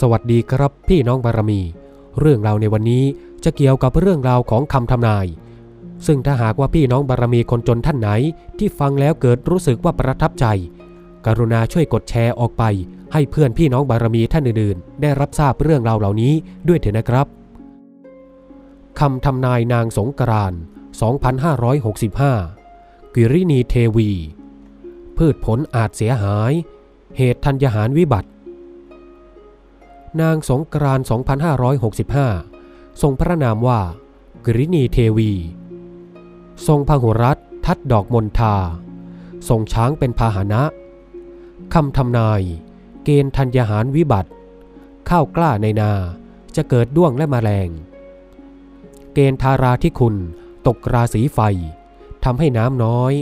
สวัสดีครับพี่น้องบารมี เรื่องราวในวันนี้จะเกี่ยวกับเรื่องราวของคำทำนาย ซึ่งถ้าหากว่าพี่น้องบารมีคนจนท่านไหน ที่ฟังแล้วเกิดรู้สึกว่าประทับใจ กรุณาช่วยกดแชร์ออกไป ให้เพื่อนพี่น้องบารมีท่านอื่นๆ ได้รับทราบเรื่องราวเหล่านี้ด้วยเถอะนะครับคำทำนายนางสงกรานต์2565 กิรินีเทวี พืชผลอาจเสียหาย เหตุธัญญหารวิบัติ นางสงกราน2565 ทรงพระนามว่า กรินีเทวี ทรงพหุรัตทัดดอกมณฑา ทรงช้างเป็นพาหนะคำทำนาย เกณฑ์ธัญญาหารวิบัติ ข้าวกล้าในนาจะเกิดด้วงและมแมลง เกณฑ์ทาราที่คุณตกราศีไฟทำให้น้ำน้อย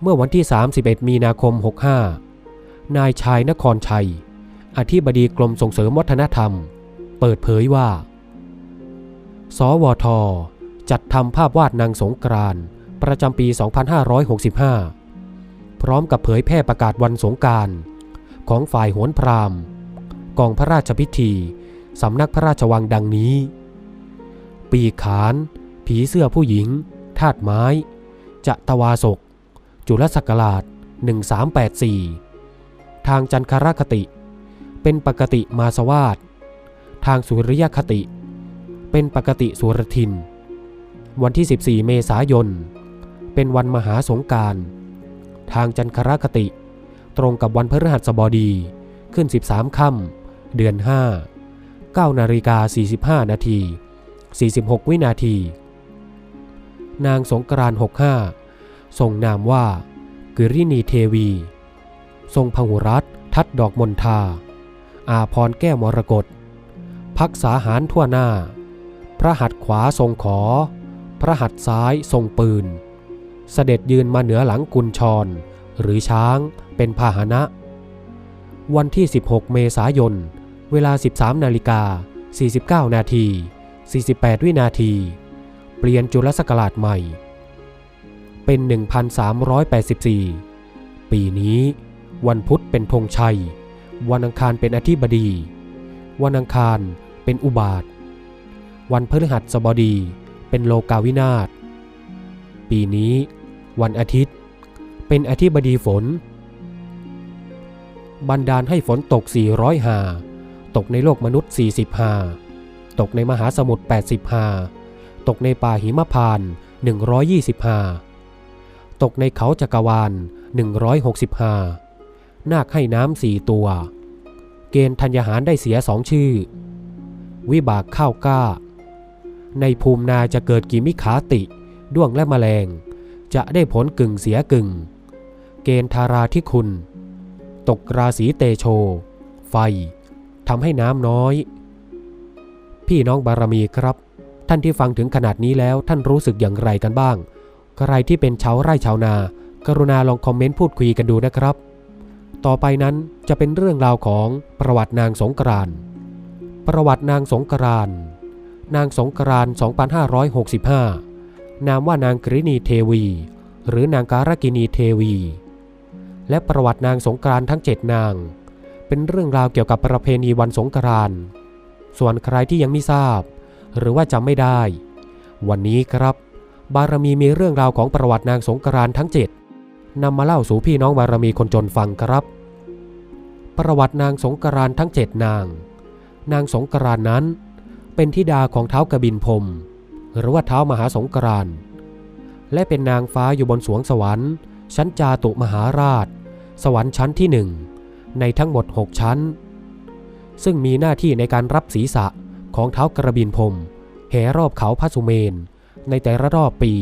เมื่อวันที่ 31 มีนาคม 65 นายชายนครชัย อธิบดีกรมส่งเสริมวัฒนธรรม เปิดเผยว่า สวท จัดทำภาพวาดนางสงกรานประจำปี 2565 พร้อมกับเผยแพร่ประกาศวันสงการของฝ่ายโหนพราหมณ์กองพระราชพิธี สำนักพระราชวังดังนี้ ปีขาน ผีเสื้อผู้หญิงธาตุไม้ จะตวาศก จุลศักราช 1384 ทางจันครคติ เป็นปกติมาสวาสทางสุริยคติ เป็นปกติสุรทิน วันที่ 14 เมษายน เป็นวันมหาสงการ ทางจันครคติ ตรงกับวันพฤหัสบดีขึ้น 13 ค่ำเดือน 5 9นาฬิกา45 นาที 46 วินาที นางสงกรานต์65 ทรงนามว่า กิรินีเทวี ทรงพหุรัตทัดดอกมณฑา อาพรแก้วมรกตพักษาหารทั่วหน้า พระหัตถ์ขวาทรงขอ พระหัตถ์ซ้ายทรงปืน เสด็จยืนมาเหนือหลังกุญชร หรือช้างเป็นพาหนะ วันที่ 16 เมษายน เวลา 13 นาฬิกา 49 นาที 48 วินาที เปลี่ยนจุลศักราชใหม่ เป็น 1384 ปีนี้วันพุธเป็นธงชัย วันอังคารเป็นอธิบดี วันอังคารเป็นอุบาท วันพฤหัสบดีเป็นโลกาวินาศ ปีนี้ วันอาทิตย์ เป็นอธิบดีฝน บันดาลให้ฝนตก 400หา ตกในโลกมนุษย์ 40หา ตกในมหาสมุทร 80หา ตกในป่าหิมพานต์120หา ตกในเขาจักรวาล 160หา นาคให้น้ำสี่ตัว เกณฑ์ธัญญหารได้เสียสองชื่อ วิบากข้าวกล้า ในภูมินาจะเกิดกิมิขาติ ด้วงและแมลง จะได้ผลกึ่งเสียกึ่ง เกณฑ์ทาราที่คุณ ตกราศีเตโช ไฟทำให้น้ำน้อย พี่น้องบารมีครับ ท่านที่ฟังถึงขนาดนี้แล้วท่านรู้สึกอย่างไรกันบ้าง ใครที่เป็นชาวไร่ชาวนา กรุณาลองคอมเมนต์พูดคุยกันดูนะครับ ต่อไปนั้นจะเป็นเรื่องราวของประวัตินางสงกรานต์ประวัตินางสงกรานต์นางสงกรานต์2565 นามว่านางกรินีเทวี หรือนางการกินีเทวี และประวัตินางสงกรานต์ทั้งเจ็ดนาง เป็นเรื่องราวเกี่ยวกับประเพณีวันสงกรานต์ส่วนใครที่ยังไม่ทราบ หรือว่าจำไม่ได้ วันนี้ครับ บารมีมีเรื่องราวของประวัตินางสงกรานต์ทั้งเจ็ด นำมาเล่าสู่พี่น้องบารมีคนจนฟังครับ ประวัตินางสงกรานทั้งเจ็ดนาง นางสงกรานนั้น เป็นธิดาของเท้ากบินพรมหรือว่าเท้ามหาสงกรานและเป็นนางฟ้าอยู่บนสวงสวรรค์ ชั้นจาตุมหาราช สวรรค์ชั้นที่หนึ่งในทั้งหมด6ชั้น ซึ่งมีหน้าที่ในการรับศีรษะของเท้ากระบินพรมแห่รอบเขาพระสุเมนในแต่ละรอบปี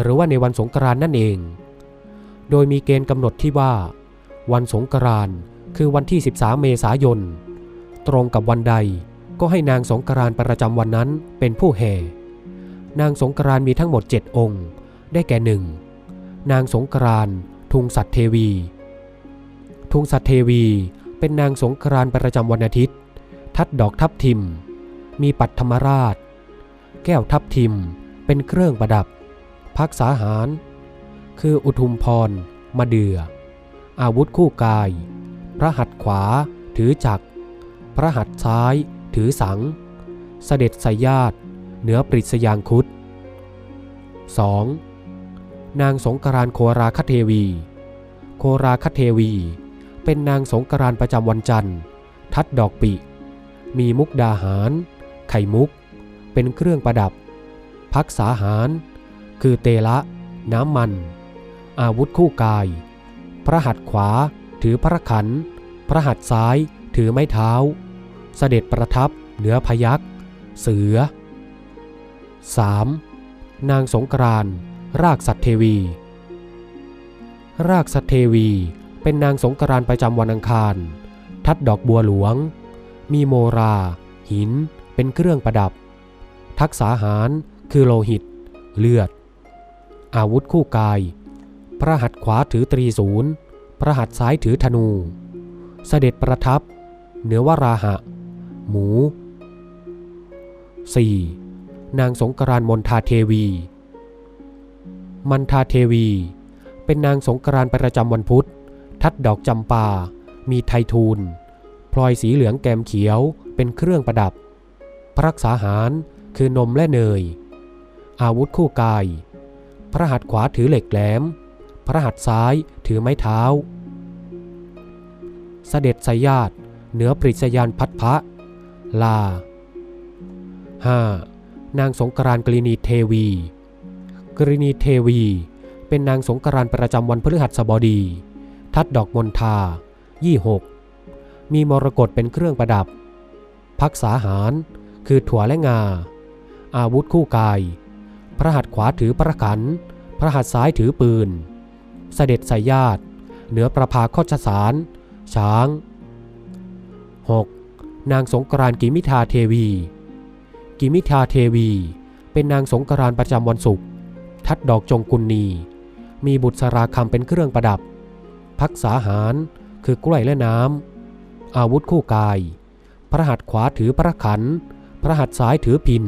หรือว่าในวันสงกรานต์นั่นเอง โดยมีเกณฑ์กำหนดที่ว่า วันสงกรานต์คือวันที่ 13 เมษายน ตรงกับวันใดก็ให้นางสงกรานต์ประจำวันนั้นเป็นผู้แห่ นางสงกรานต์มีทั้งหมด 7 องค์ ได้แก่หนึ่งนางสงกรานต์ทุงสัตเทวี ทุงสัตเทวีเป็นนางสงกรานต์ประจำวันอาทิตย์ ทัดดอกทับทิม มีปัตธรรมราช แก้วทับทิมเป็นเครื่องประดับ พักษาหาร คืออุทุมพรมาเดือ อาวุธคู่กาย พระหัตถ์ขวา ถือจักรพระหัตถ์ซ้าย ถือสัง เสด็จสยญาตเหนือปริศยางคุด 2. นางสงกรานโคราคเทวี โคราคเทวี เป็นนางสงกรานประจำวันจันทร์ ทัดดอกปิมีมุกดาหาร ไข่มุก เป็นเครื่องประดับ พักษาหาร คือเตละ น้ำมัน อาวุธคู่กาย พระหัตถ์ขวาถือพระขัน พระหัตถ์ซ้ายถือไม้เท้า เสด็จประทับเหนือพยักเสือ 3. นางสงกรานต์รากสัตเทวี รากสัตเทวีเป็นนางสงกรานต์ประจำวันอังคาร ทัดดอกบัวหลวง มีโมรา หิน เป็นเครื่องประดับ ทักษาหารคือโลหิต เลือด อาวุธคู่กาย พระหัตถ์ขวาถือตรีศูนย์ พระหัตถ์ซ้ายถือธนู เสด็จประทับ เหนือวราหะ หมู 4. นางสงกรานมนทาเทวี มันทาเทวี เป็นนางสงกรานประจำวันพุธ ทัดดอกจำปา มีไททูล พลอยสีเหลืองแกมเขียวเป็นเครื่องประดับ พระรักษาหารคือนมและเนย อาวุธคู่กาย พระหัตถ์ขวาถือเหล็กแหลม พระหัตถ์ซ้ายถือไม้เท้า เสด็จสายญาตเหนือปริศยานพัดพระ ลา 5. นางสงกรานต์กรินีเทวี กรินีเทวี เป็นนางสงกรานต์ประจำวันพฤหัสบดี ทัดดอกมณฑายี่หกมีมรกตเป็นเครื่องประดับ พักษาหาร คือถั่วและงา อาวุธคู่กาย พระหัตถ์ขวาถือประขัน พระหัตถ์ซ้ายถือปืน เสด็จสายญาติ เหนือประภาโคชสาร ช้าง 6. นางสงกรานต์กิมิทาเทวี กิมิทาเทวี เป็นนางสงกรานต์ประจำวันศุกร์ทัดดอกจงกุลนี มีบุตรสราคำเป็นเครื่องประดับ พักษาหารคือกล้วยและน้ำ อาวุธคู่กาย พระหัตถ์ขวาถือพระขัน พระหัตถ์ซ้ายถือพิน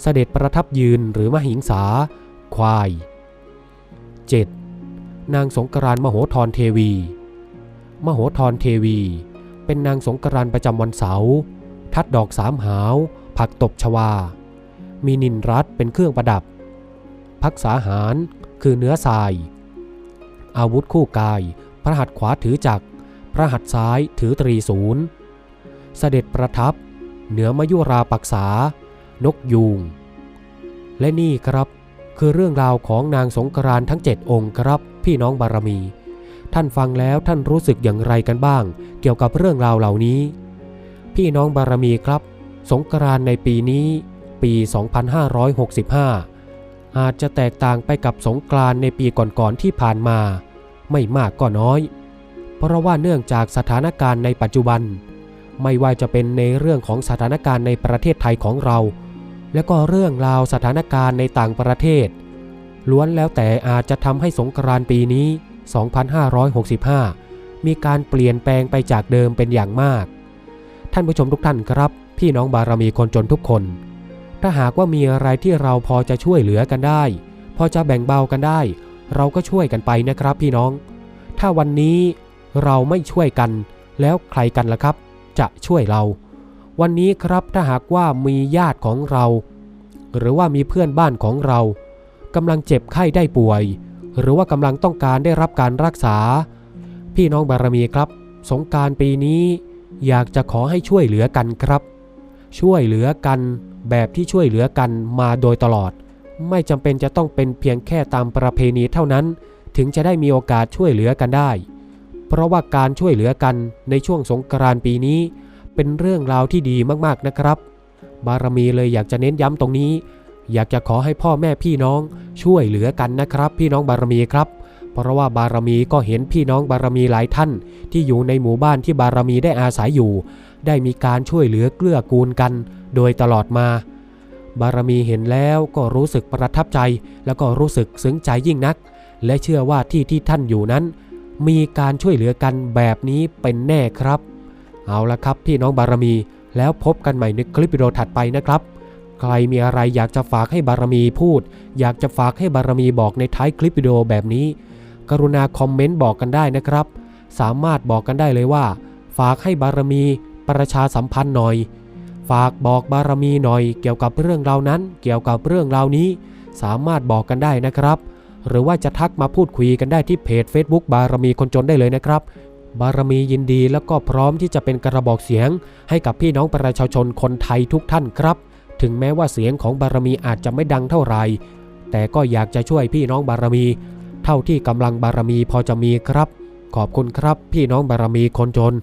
เสด็จประทับยืนหรือมหิงสา ควาย 7. นางสงกรานต์มโหธรเทวี มโหธรเทวี เป็นนางสงกรานต์ประจำวันเสาร์ทัดดอกสามหาว ผักตบชวา มีนินรัตเป็นเครื่องประดับ พักษาหารคือเนื้อทราย อาวุธคู่กาย พระหัตถ์ขวาถือจักร พระหัตถ์ซ้ายถือตรีศูนย์ เสด็จประทับ เหนือมยุราปักษานกยูง และนี่ครับ คือเรื่องราวของนางสงกรานทั้งเจ็ดองค์ครับ พี่น้องบารมี ท่านฟังแล้วท่านรู้สึกอย่างไรกันบ้าง เกี่ยวกับเรื่องราวเหล่านี้ พี่น้องบารมีครับ สงกรานในปีนี้ปี 2565 อาจจะแตกต่างไปกับสงกรานในปีก่อนๆที่ผ่านมา ไม่มากก็น้อย เพราะว่าเนื่องจากสถานการณ์ในปัจจุบัน ไม่ว่าจะเป็นในเรื่องของสถานการณ์ในประเทศไทยของเรา และก็เรื่องราวสถานการณ์ในต่างประเทศ ล้วนแล้วแต่อาจจะทำให้สงกรานต์ปีนี้ 2565 มีการเปลี่ยนแปลงไปจากเดิมเป็นอย่างมาก ท่านผู้ชมทุกท่านครับ พี่น้องบารมีคนจนทุกคน ถ้าหากว่ามีอะไรที่เราพอจะช่วยเหลือกันได้ พอจะแบ่งเบากันได้ เราก็ช่วยกันไปนะครับพี่น้อง ถ้าวันนี้เราไม่ช่วยกัน แล้วใครกันล่ะครับ จะช่วยเรา วันนี้ครับถ้าหากว่ามีญาติของเรา หรือว่ามีเพื่อนบ้านของเรากำลังเจ็บไข้ได้ป่วย หรือว่ากำลังต้องการได้รับการรักษา พี่น้องบารมีครับ สงการปีนี้อยากจะขอให้ช่วยเหลือกันครับ ช่วยเหลือกันแบบที่ช่วยเหลือกันมาโดยตลอด ไม่จำเป็นจะต้องเป็นเพียงแค่ตามประเพณีเท่านั้น ถึงจะได้มีโอกาสช่วยเหลือกันได้ เพราะว่าการช่วยเหลือกันในช่วงสงกรานต์ปีนี้ เป็นเรื่องราวที่ดีมากๆนะครับ บารมีเลยอยากจะเน้นย้ำตรงนี้ อยากจะขอให้พ่อแม่พี่น้องช่วยเหลือกันนะครับ พี่น้องบารมีครับ เพราะว่าบารมีก็เห็นพี่น้องบารมีหลายท่าน ที่อยู่ในหมู่บ้านที่บารมีได้อาศัยอยู่ ได้มีการช่วยเหลือเกื้อกูลกัน โดยตลอดมา บารมีเห็นแล้วก็รู้สึกประทับใจ แล้วก็รู้สึกซึ้งใจยิ่งนัก และเชื่อว่าที่ที่ท่านอยู่นั้น มีการช่วยเหลือกันแบบนี้เป็นแน่ครับ เอาละครับพี่น้องบารมี แล้วพบกันใหม่ในคลิปวิดีโอถัดไปนะครับ ใครมีอะไรอยากจะฝากให้บารมีพูด อยากจะฝากให้บารมีบอกในท้ายคลิปวิดีโอแบบนี้ กรุณาคอมเมนต์บอกกันได้นะครับ สามารถบอกกันได้เลยว่า ฝากให้บารมีประชาสัมพันธ์หน่อย ฝากบอกบารมีหน่อย เกี่ยวกับเรื่องราวนั้น เกี่ยวกับเรื่องราวนี้ สามารถบอกกันได้นะครับ หรือว่าจะทักมาพูดคุยกันได้ที่เพจ Facebook บารมีคนจนได้เลยนะครับ บารมียินดีแล้วก็พร้อมที่จะเป็นกระบอกเสียง ให้กับพี่น้องประชาชนคนไทยทุกท่านครับ ถึงแม้ว่าเสียงของบารมีอาจจะไม่ดังเท่าไหร่แต่ก็อยากจะช่วยพี่น้องบารมี เท่าที่กำลังบารมีพอจะมีครับ ขอบคุณครับพี่น้องบารมีคนจน